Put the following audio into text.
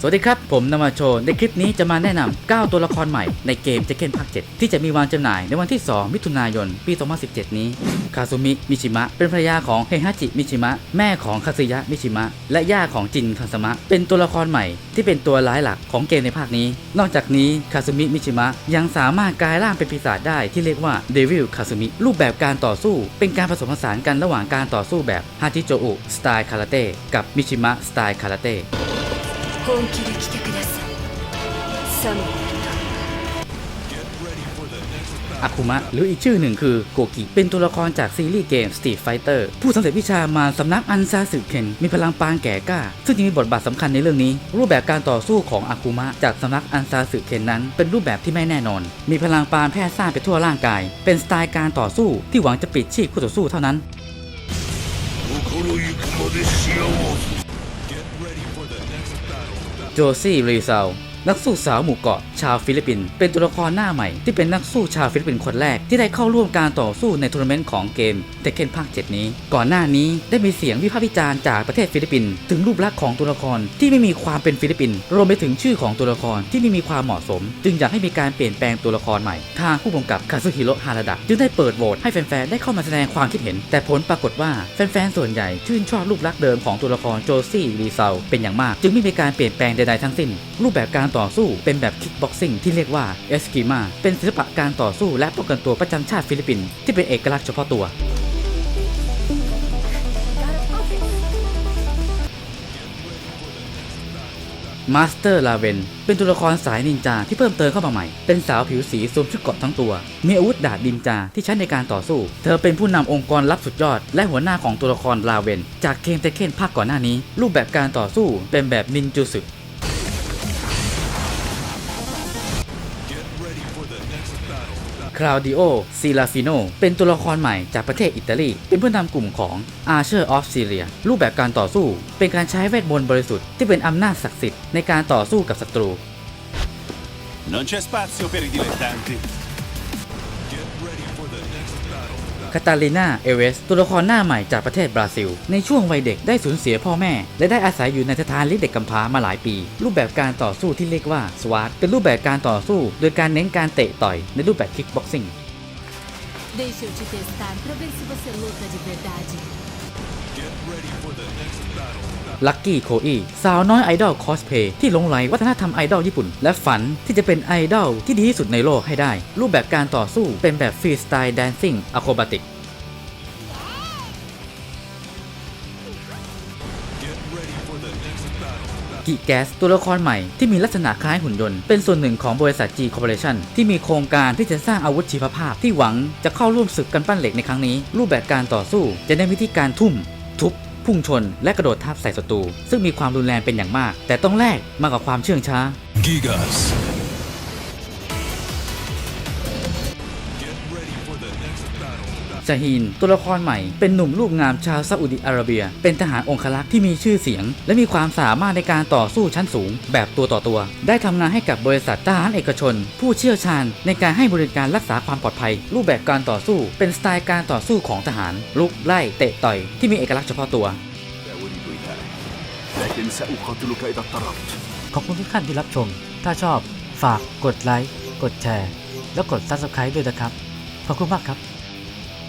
สวัสดีครับ ผมนามาโชในคลิปนี้จะมาแนะนำ9ตัวละครใหม่ในเกม Tekken ภาค 7 ที่จะมีวางจำหน่ายในวันที่ 2 มิถุนายน ปี 2017 นี้ คาซุมิ มิชิมะ เป็นภรรยาของเฮฮาจิ มิชิมะ แม่ของคาซึยะ มิชิมะ และย่าของจิน คันสมะ เป็นตัวละครใหม่ที่เป็นตัวร้ายหลักของเกมในภาคนี้ นอกจากนี้ คาซุมิ มิชิมะ ยังสามารถกลายร่างเป็นปีศาจได้ที่เรียกว่าเดวิล คาซุมิ รูปแบบการต่อสู้ เป็นการผสมผสานกันระหว่างการต่อสู้แบบฮาจิโจอุ สไตล์คาราเต้ กับมิชิมะ สไตล์คาราเต้ 本気で来てくださいサム อาคุมะ หรืออีกชื่อหนึ่งคือโกกิ เป็นตัวละครจากซีรีส์เกม Street Fighter ผู้สำเร็จวิชามาสำนักอันซาสึเคนมีพลังปานแก่กล้า ซึ่งจะมีบทบาทสำคัญในเรื่องนี้ รูปแบบการต่อสู้ของอาคุมะ จากสำนักอันซาสึเคนนั้น เป็นรูปแบบที่ไม่แน่นอน มีพลังปานแพร่ซ่านไปทั่วร่างกาย เป็นสไตล์การต่อสู้ที่หวังจะปิดชีพคู่ต่อสู้เท่านั้น 心ゆくまで幸せ โจซี่รีซาลนักสู้สาวหมู่เกาะชาวฟิลิปปินส์เป็นตัวละครหน้าใหม่ ที่เป็นนักสู้ชาวฟิลิปปินส์คนแรกที่ได้เข้าร่วมการต่อสู้ในทัวร์นาเมนต์ของเกมเทคเ e นภาค 7 นี้ ก่อนหน้านี้ได้มีเสียงวิพากษ์วิจารณ์จากประเทศฟิลิปปินส์ถึงรูปลักษณ์ของตัวละครที่ไม่มีความเป็นฟิลิปปินส์รวมไปถึงชื่อของตัวละครที่ไม่มีความเหมาะสม จึงอยากให้มีการเปลี่ยนแปลงตัวละครใหม่ทางผู้กำกับคาซุฮิโร่ฮาราดะจึงได้เปิดโหวตให้แฟนๆได้เข้ามาแสดงความคิดเห็น แต่ผลปรากฏว่าแฟนๆส่วนใหญ่ชื่นชอบรูปลักษณ์เดิมของตัวละครโจซี่รีเซลเป็นอย่างมาก จึงไม่มีการเปลี่ยนแปลงใดๆทั้งสิ้น รูปแบบการต่อสู้เป็นแบบคิกบอกซิ่งที่เรียกว่าเอสกิมาเป็นศิลปะการต่อสู้และป้องกันตัวประจำชาติฟิลิปปินส์ที่เป็นเอกลักษณ์เฉพาะตัวมาสเตอร์ลาเวนเป็นตัวละครสายนินจาที่เพิ่มเติมเข้ามาใหม่ เป็นสาวผิวสีสวมชุดเกราะทั้งตัว มีอาวุธดาบนินจาที่ใช้ในการต่อสู้ เธอเป็นผู้นำองค์กรลับสุดยอด และหัวหน้าของตัวละครลาเวนจากเกมเตเคนภาคก่อนหน้านี้ รูปแบบการต่อสู้เป็นแบบนินจูสึ คลาวดิโอซิลาฟิโนเป็นตัวละครใหม่จากประเทศอิตาลี เป็นผู้นำกลุ่มของ Archer of Syria รูปแบบการต่อสู้ เป็นการใช้เวทมนต์บริสุทธิ์ที่เป็นอำนาจศักดิ์สิทธิ์ในการต่อสู้กับศัตรู Non c'è spazio per i dilettanti. คาตาลีนาเอเวส ตัวละครหน้าใหม่จากประเทศบราซิล ในช่วงวัยเด็กได้สูญเสียพ่อแม่ และได้อาศัยอยู่ในสถานเลี้ยงเด็กกำพร้ามาหลายปี รูปแบบการต่อสู้ที่เรียกว่าสวาตเป็นรูปแบบการต่อสู้ โดยการเน้นการเตะต่อยในรูปแบบคิกบ็อกซิ่ง Deixa eu te testar pra ver se você luta de verdade ลักกี้โคอีสาวน้อยไอดอลคอสเพย์ที่หลงไหลวัฒนธรรมไอดอลญี่ปุ่น และฝันที่จะเป็นไอดอลที่ดีที่สุดในโลกให้ได้ รูปแบบการต่อสู้เป็นแบบฟรีสไตล์แดนซิ่งอะโครบาติกกิแกสตัวละครใหม่ที่มีลักษณะคล้ายหุ่นยนต์ เป็นส่วนหนึ่งของบริษัท G Corporation ที่มีโครงการที่จะสร้างอาวุธชีวภาพที่หวังจะเข้าร่วมศึกกันปั้นเหล็กในครั้งนี้ รูปแบบการต่อสู้จะได้วิธีการทุ่ม ทุบพุ่งชน และกระโดดทับใส่ศัตรูซึ่งมีความรุนแรงเป็นอย่างมาก แต่ต้องแลกมากับความเชื่องช้า Gigas. จาฮีน ตัวละครใหม่ เป็นหนุ่มรูปงามชาวซาอุดิอาระเบีย เป็นทหารองครักษ์ที่มีชื่อเสียง และมีความสามารถในการต่อสู้ชั้นสูง แบบตัวต่อตัว ได้ทำงานให้กับบริษัททหารเอกชน ผู้เชี่ยวชาญในการให้บริการรักษาความปลอดภัย รูปแบบการต่อสู้ เป็นสไตล์การต่อสู้ของทหาร ลุกไล่เตะต่อยที่มีเอกลักษณ์เฉพาะตัว ขอบคุณทุกท่านที่รับชม ถ้าชอบฝากกดไลค์กดแชร์ แล้วกด Subscribe ด้วยนะครับ ขอบคุณมากครับ